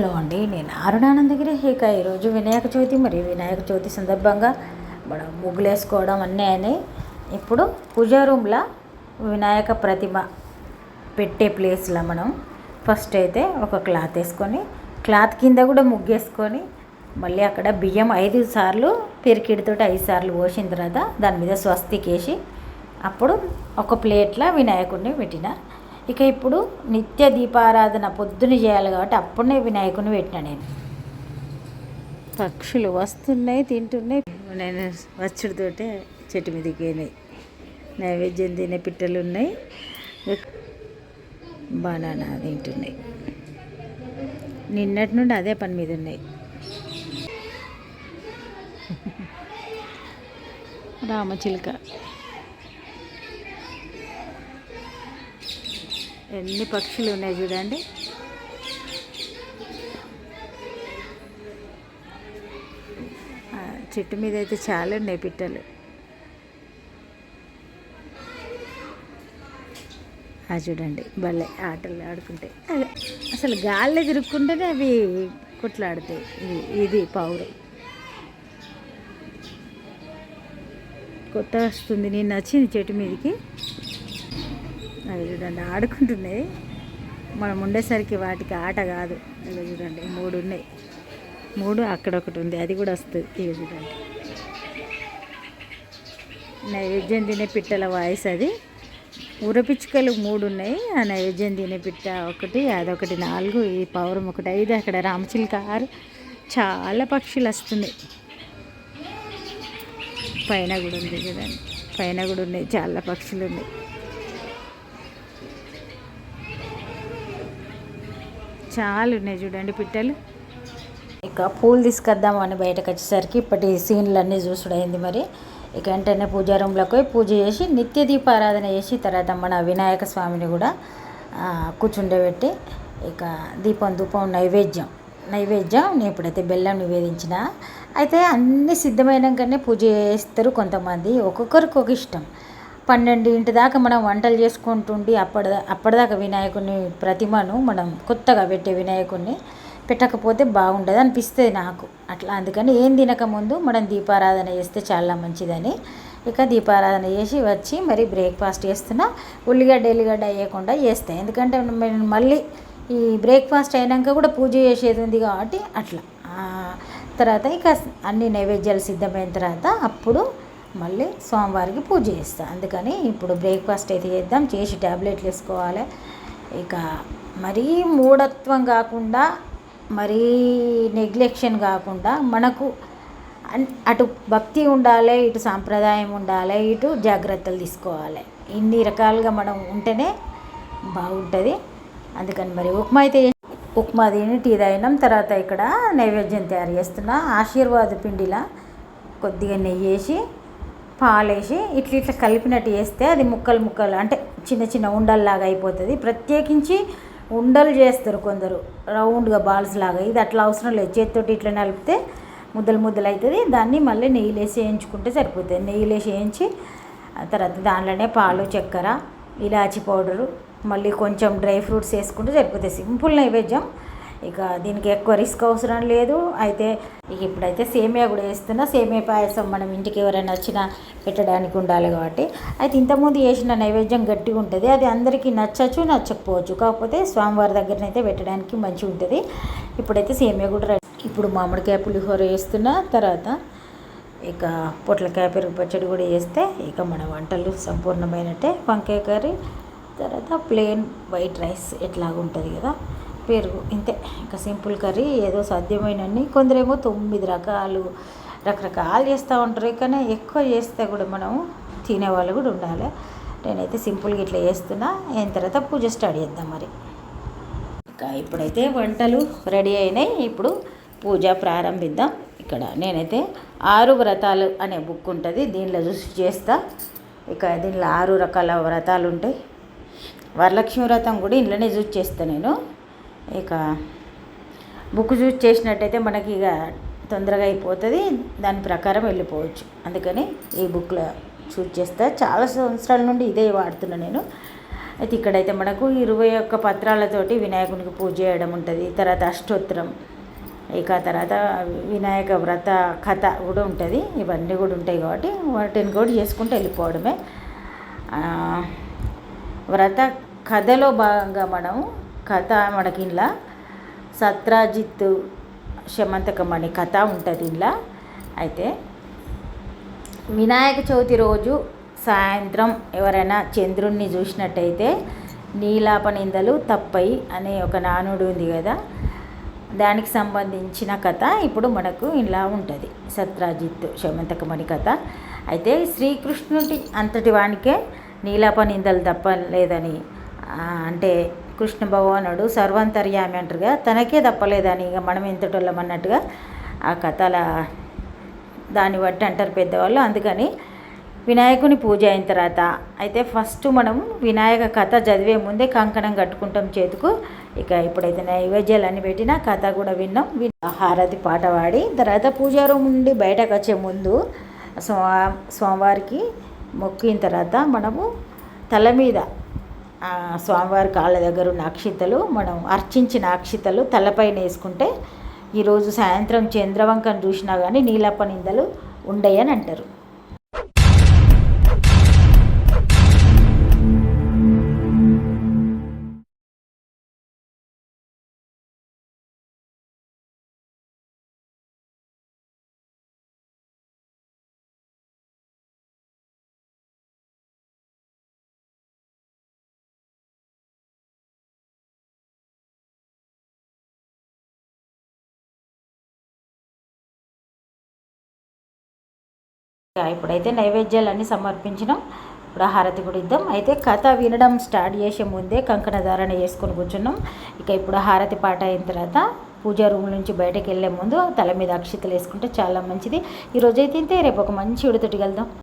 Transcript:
Hello అండి నేను అరుణానందగిరి ఇక ఈరోజు వినాయక చవితి మరియు వినాయక చవితి సందర్భంగా మనం ముగ్గులు వేసుకోవడం అన్నీ అని ఇప్పుడు పూజా రూమ్లో వినాయక ప్రతిమ పెట్టే ప్లేస్లో మనం ఫస్ట్ అయితే ఒక క్లాత్ వేసుకొని క్లాత్ కింద కూడా ముగ్గేసుకొని మళ్ళీ అక్కడ బియ్యం ఐదు సార్లు పిరికిడితోటి ఐదు సార్లు పోసిన తర్వాత దాని మీద స్వస్తికి వేసి అప్పుడు ఒక ప్లేట్లో వినాయకుడిని పెట్టిన. ఇక ఇప్పుడు నిత్య దీపారాధన పొద్దున చేయాలి కాబట్టి అప్పుడే వినాయకుడిని పెట్టిన నేను. పక్షులు వస్తున్నాయి తింటున్నాయి. నేను వచ్చుడితోటే చెట్టు మీదకి పోయినాయి నైవేద్యం తినే పిట్టలు ఉన్నాయి. బనానా తింటున్నాయి. నిన్నటి నుండి అదే పని మీద ఉన్నాయి. రామచిలుక ఎన్ని పక్షులు ఉన్నాయి చూడండి. చెట్టు మీద అయితే చాలా ఉన్నాయి పిట్టలు. ఆ చూడండి భలే ఆటలు ఆడుకుంటే. అదే అసలు గాల్లో తిరుక్కుంటేనే అవి కొట్లాడతాయి. ఇది ఇది కొత్త వస్తుంది. నేను నచ్చింది చెట్టు మీదకి. అవి చూడండి ఆడుకుంటున్నాయి. మనం ఉండేసరికి వాటికి ఆట కాదు. ఇవి చూడండి మూడు ఉన్నాయి. మూడు అక్కడ ఒకటి ఉంది. అది కూడా వస్తుంది. ఇవి చూడండి. నైవేద్యం తినే పిట్టల వాయిస్ అది. ఊరపిచ్చుకలు మూడు ఉన్నాయి. ఆ నైవేద్యం తినే పిట్ట ఒకటి అదొకటి నాలుగు ఈ పౌరం ఒకటి ఐదు అక్కడ రామచిలుక ఆరు. చాలా పక్షులు వస్తున్నాయి పైన కూడా ఉంది కదండి పైన కూడా ఉన్నాయి. చాలా పక్షులు ఉన్నాయి. చాలా ఉన్నాయి చూడండి పిట్టలు. ఇక పూలు తీసుకొద్దామని బయటకు వచ్చేసరికి ఇప్పటి సీన్లన్నీ చూసుడైంది మరి. ఇక వెంటనే పూజా రూమ్లోకి పోయి పూజ చేసి నిత్య దీపారాధన చేసి తర్వాత మన వినాయక స్వామిని కూడా కూర్చుండబెట్టి ఇక దీపం ధూపం నైవేద్యం నైవేద్యం నేను ఇప్పుడైతే బెల్లం నివేదించిన. అయితే అన్నీ సిద్ధమైనాకనే పూజ చేస్తారు కొంతమంది. ఒక్కొక్కరికి ఒక ఇష్టం. పన్నెండింటి దాకా మనం వంటలు చేసుకుంటుండి అప్పటి అప్పటిదాకా వినాయకుని ప్రతిమను మనం కొత్తగా పెట్టే వినాయకుడిని పెట్టకపోతే బాగుండదు అనిపిస్తుంది నాకు. అట్లా అందుకని ఏం తినకముందు మనం దీపారాధన చేస్తే చాలా మంచిదని. ఇక దీపారాధన చేసి వచ్చి మరి బ్రేక్ఫాస్ట్ చేస్తున్నా. ఉల్లిగడ్డ ఎల్లిగడ్డ వేయకుండా చేస్తాయి ఎందుకంటే నేను మళ్ళీ ఈ బ్రేక్ఫాస్ట్ అయినాక కూడా పూజ చేసేది ఉంది కాబట్టి అట్లా. తర్వాత ఇక అన్ని నైవేద్యాలు సిద్ధమైన తర్వాత అప్పుడు మళ్ళీ సోమవారికి పూజ చేస్తాను అందుకని ఇప్పుడు బ్రేక్ఫాస్ట్ అయితే చేద్దాం. చేసి ట్యాబ్లెట్లు వేసుకోవాలి. ఇక మరీ మూఢత్వం కాకుండా మరీ నెగ్లెక్షన్ కాకుండా మనకు అన్- అటు భక్తి ఉండాలి ఇటు సాంప్రదాయం ఉండాలి ఇటు జాగ్రత్తలు తీసుకోవాలి. ఇన్ని రకాలుగా మనం ఉంటేనే బాగుంటుంది. అందుకని మరి ఉప్మా అయితే ఉప్మా తిని టీ తాగినాం. తర్వాత ఇక్కడ నైవేద్యం తయారు చేస్తున్నా. ఆశీర్వాద పిండిలా కొద్దిగా నెయ్యి వేసి పాలేసి ఇట్లా ఇట్లా కలిపినట్టు చేస్తే అది ముక్కలు ముక్కలు అంటే చిన్న చిన్న ఉండల్లాగా అయిపోతుంది. ప్రత్యేకించి ఉండలు చేస్తారు కొందరు. రౌండ్గా బాల్స్ లాగా. ఇది అట్లా అవసరం లేదు. చేతితోటి ఇట్లా నలిపితే ముద్దలు ముద్దలు అవుతుంది దాన్ని మళ్ళీ నెయ్యిలో వేయించుకుంటే సరిపోతుంది. నెయ్యిలో వేయించి ఆ తర్వాత దాంట్లోనే పాలు చక్కెర ఇలాచి పౌడరు మళ్ళీ కొంచెం డ్రై ఫ్రూట్స్ వేసుకుంటే సరిపోతుంది. సింపుల్ నైవేద్యం. ఇక దీనికి ఎక్కువ రిస్క్ అవసరం లేదు. అయితే ఇక ఇప్పుడైతే సేమియా కూడా వేస్తున్నా. సేమియా పాయసం మనం ఇంటికి ఎవరైనా వచ్చినా పెట్టడానికి ఉండాలి కాబట్టి. అయితే ఇంతకుముందు చేసిన నైవేద్యం గట్టిగా ఉంటుంది. అది అందరికీ నచ్చచ్చు నచ్చకపోవచ్చు. కాకపోతే స్వామివారి దగ్గరనైతే పెట్టడానికి మంచిగా ఉంటుంది. ఇప్పుడైతే సేమియా కూడా ఇప్పుడు మామిడికాయ పులిహోర వేస్తున్నా తర్వాత ఇక పొట్లకాయ పెరుగు పచ్చడి కూడా వేస్తే ఇక మన వంటలు సంపూర్ణమైనట్టే. వంకాయ కర్రీ తర్వాత ప్లెయిన్ వైట్ రైస్ ఎట్లాగా ఉంటుంది కదా. పెరుగు ఇంతే. ఇంకా సింపుల్ కర్రీ ఏదో సాధ్యమైనన్ని. కొందరేమో తొమ్మిది రకాలు రకరకాలు చేస్తూ ఉంటారు. కానీ ఎక్కువ చేస్తే కూడా మనం తినేవాళ్ళు కూడా ఉండాలి. నేనైతే సింపుల్గా ఇట్లా చేస్తున్నా. అయిన తర్వాత పూజ స్టార్ట్ చేద్దాం మరి. ఇంకా ఇప్పుడైతే వంటలు రెడీ అయినాయి. ఇప్పుడు పూజ ప్రారంభిద్దాం. ఇక్కడ నేనైతే ఆరు వ్రతాలు అనే బుక్ ఉంటుంది. దీనిలో చూసి చేస్తా. ఇక దీనిలో ఆరు రకాల వ్రతాలు ఉంటాయి. వరలక్ష్మి వ్రతం కూడా ఇంట్లోనే చూసి చేస్తాను నేను. ఇక బుక్ చూస్ చేసినట్టయితే మనకి ఇక తొందరగా అయిపోతుంది. దాని ప్రకారం వెళ్ళిపోవచ్చు. అందుకని ఈ బుక్లో చూస్ చేస్తా. చాలా సంవత్సరాల నుండి ఇదే వాడుతున్నా నేను. అయితే ఇక్కడైతే మనకు ఇరవై ఒక్క పత్రాలతోటి వినాయకునికి పూజ చేయడం ఉంటుంది. తర్వాత అష్టోత్తరం ఇక తర్వాత వినాయక వ్రత కథ కూడా ఉంటుంది. ఇవన్నీ కూడా ఉంటాయి కాబట్టి వాటిని కూడా చేసుకుంటూ వెళ్ళిపోవడమే. వ్రత కథలో భాగంగా మనం కథ మనకి ఇంట్లో సత్రాజిత్ శమంతకం అనే కథ ఉంటుంది ఇంట్లో అయితే వినాయక చవితి రోజు సాయంత్రం ఎవరైనా చంద్రుణ్ణి చూసినట్టయితే నీలాప నిందలు తప్పయి అనే ఒక నానుడు ఉంది కదా. దానికి సంబంధించిన కథ ఇప్పుడు మనకు ఇలా ఉంటుంది. సత్రాజిత్ శమంతకమణి కథ. అయితే శ్రీకృష్ణుడి అంతటి వానికే నీలాప నిందలు తప్పలేదని అంటే కృష్ణ భగవానుడు సర్వంతర్యామి అంటారుగా. తనకే తప్పలేదని ఇక మనం ఎంతటోళ్ళం అన్నట్టుగా ఆ కథల దాన్ని బట్టి అంటారు పెద్దవాళ్ళు. అందుకని వినాయకుని పూజ అయిన తర్వాత అయితే ఫస్ట్ మనం వినాయక కథ చదివే ముందే కంకణం కట్టుకుంటాం చేతుకు. ఇక ఇప్పుడైతే నైవేద్యాలన్నీ పెట్టినా కథ కూడా విన్నాం. విన్ హారతి పాట పాడి తర్వాత పూజా రూమ్ నుండి బయటకు వచ్చే ముందు స్వా స్వామివారికి మొక్కిన తర్వాత మనము తల మీద స్వామివారి కాళ్ళ దగ్గర ఉన్న అక్షితలు మనం అర్చించిన అక్షితలు తలపైన వేసుకుంటే ఈరోజు సాయంత్రం చంద్రవంకను చూసినా కానీ నీలప్ప నిందలు ఉండయని అంటారు. ఇప్పుడైతే నైవేద్యాలన్నీ సమర్పించినాం. ఇప్పుడు హారతి కూడా ఇద్దాం. అయితే కథ వినడం స్టార్ట్ చేసే ముందే కంకణ ధారణ చేసుకొని కూర్చున్నాం. ఇక ఇప్పుడు హారతి పాట అయిన తర్వాత పూజా రూమ్ నుంచి బయటకు వెళ్ళే ముందు తల మీద అక్షితలు వేసుకుంటే చాలా మంచిది. ఈరోజు అయితే రేపు ఒక మంచి ఉడతటికి వెళ్దాం